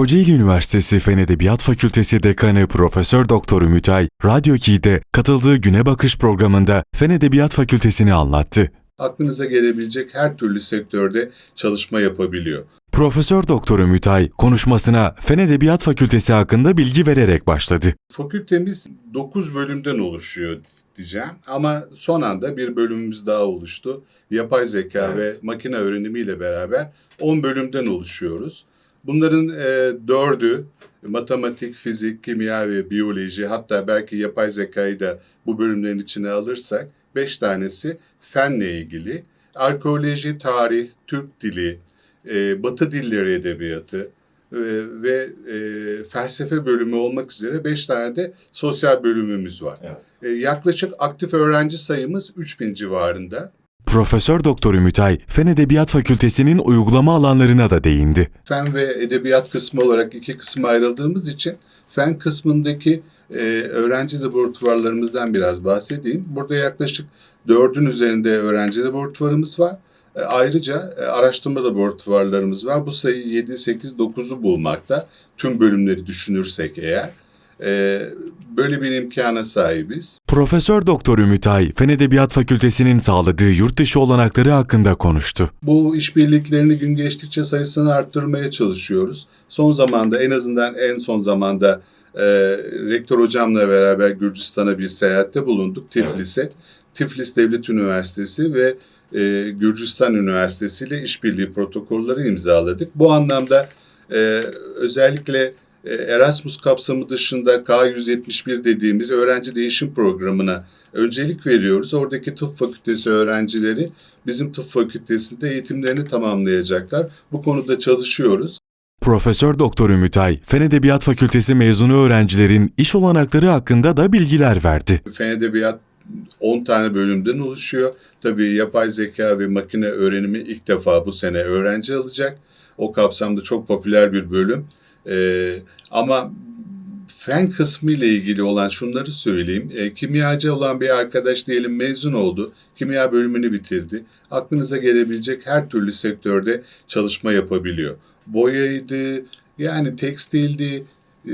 Kocaeli Üniversitesi Fen Edebiyat Fakültesi Dekanı Profesör Doktor Mütay, Radyo 2'de katıldığı Güne Bakış programında Fen Edebiyat Fakültesini anlattı. aklınıza gelebilecek her türlü sektörde çalışma yapabiliyor. Profesör Doktor Mütay konuşmasına Fen Edebiyat Fakültesi hakkında bilgi vererek başladı. Fakültemiz 9 bölümden oluşuyor diyeceğim ama son anda bir bölümümüz daha oluştu. Yapay zeka Evet. ve makine öğrenimiyle beraber 10 bölümden oluşuyoruz. Bunların e, dördü matematik, fizik, kimya ve biyoloji hatta belki yapay zekayı da bu bölümlerin içine alırsak 5 tanesi fenle ilgili. Arkeoloji, tarih, Türk dili, e, Batı dilleri edebiyatı e, ve e, felsefe bölümü olmak üzere 5 tane de sosyal bölümümüz var. Evet. E, yaklaşık aktif öğrenci sayımız 3000 civarında. Profesör Doktor Mütay, Fen Edebiyat Fakültesi'nin uygulama alanlarına da değindi. Fen ve edebiyat kısmı olarak iki kısma ayrıldığımız için fen kısmındaki e, öğrenci laboratuvarlarımızdan biraz bahsedeyim. Burada yaklaşık dördün üzerinde öğrenci laboratuvarımız var. E, ayrıca e, araştırma laboratuvarlarımız var. Bu sayı 7, 8, 9'u bulmakta. Tüm bölümleri düşünürsek eğer. E, böyle bir imkana sahibiz. Profesör Doktor Mütay, Fen Edebiyat Fakültesi'nin sağladığı yurt dışı olanakları hakkında konuştu. Bu işbirliklerini gün geçtikçe sayısını arttırmaya çalışıyoruz. Son zamanda en azından en son zamanda e, rektör hocamla beraber Gürcistan'a bir seyahatte bulunduk Tiflis'e. Tiflis Devlet Üniversitesi ve e, Gürcistan Üniversitesi ile işbirliği protokolleri imzaladık. Bu anlamda e, özellikle Erasmus kapsamı dışında K171 dediğimiz öğrenci değişim programına öncelik veriyoruz. Oradaki tıp fakültesi öğrencileri bizim tıp fakültesinde eğitimlerini tamamlayacaklar. Bu konuda çalışıyoruz. Profesör Doktor Mütay, Fen Edebiyat Fakültesi mezunu öğrencilerin iş olanakları hakkında da bilgiler verdi. Fen Edebiyat 10 tane bölümden oluşuyor. Tabii yapay zeka ve makine öğrenimi ilk defa bu sene öğrenci alacak. O kapsamda çok popüler bir bölüm. Ee, ama fen kısmı ile ilgili olan şunları söyleyeyim. Ee, kimyacı olan bir arkadaş diyelim mezun oldu. Kimya bölümünü bitirdi. Aklınıza gelebilecek her türlü sektörde çalışma yapabiliyor. Boyaydı, yani tekstildi, e,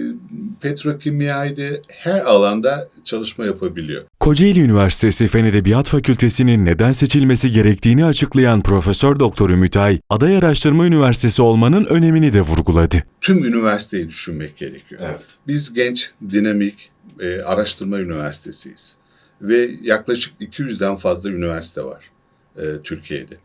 petrokimyaydı her alanda çalışma yapabiliyor. Kocaeli Üniversitesi Fen Edebiyat Fakültesi'nin neden seçilmesi gerektiğini açıklayan Profesör Doktor Mütay, aday araştırma üniversitesi olmanın önemini de vurguladı. Tüm üniversiteyi düşünmek gerekiyor. Evet. Biz genç, dinamik e, araştırma üniversitesiyiz. Ve yaklaşık 200'den fazla üniversite var e, Türkiye'de.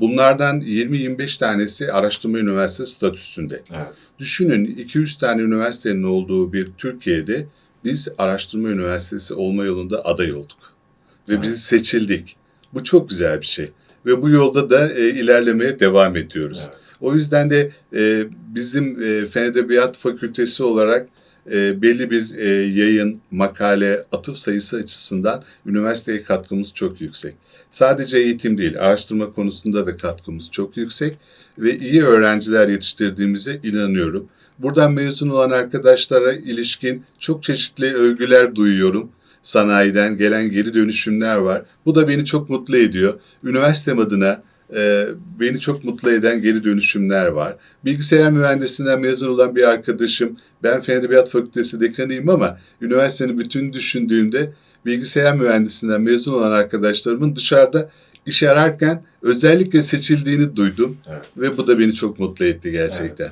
Bunlardan 20-25 tanesi araştırma üniversitesi statüsünde. Evet. Düşünün 200 tane üniversitenin olduğu bir Türkiye'de biz araştırma üniversitesi olma yolunda aday olduk. Ve Evet. biz seçildik. Bu çok güzel bir şey. Ve bu yolda da e, ilerlemeye devam ediyoruz. Evet. O yüzden de e, bizim e, Fen Edebiyat Fakültesi olarak e, belli bir e, yayın, makale, atıf sayısı açısından üniversiteye katkımız çok yüksek. Sadece eğitim değil, araştırma konusunda da katkımız çok yüksek ve iyi öğrenciler yetiştirdiğimize inanıyorum. Buradan mezun olan arkadaşlara ilişkin çok çeşitli övgüler duyuyorum. Sanayiden gelen geri dönüşümler var. Bu da beni çok mutlu ediyor. Üniversitem adına e, beni çok mutlu eden geri dönüşümler var. Bilgisayar mühendisinden mezun olan bir arkadaşım, ben Fen Edebiyat Fakültesi dekanıyım ama üniversitenin bütün düşündüğümde bilgisayar mühendisinden mezun olan arkadaşlarımın dışarıda iş ararken özellikle seçildiğini duydum Evet. ve bu da beni çok mutlu etti gerçekten.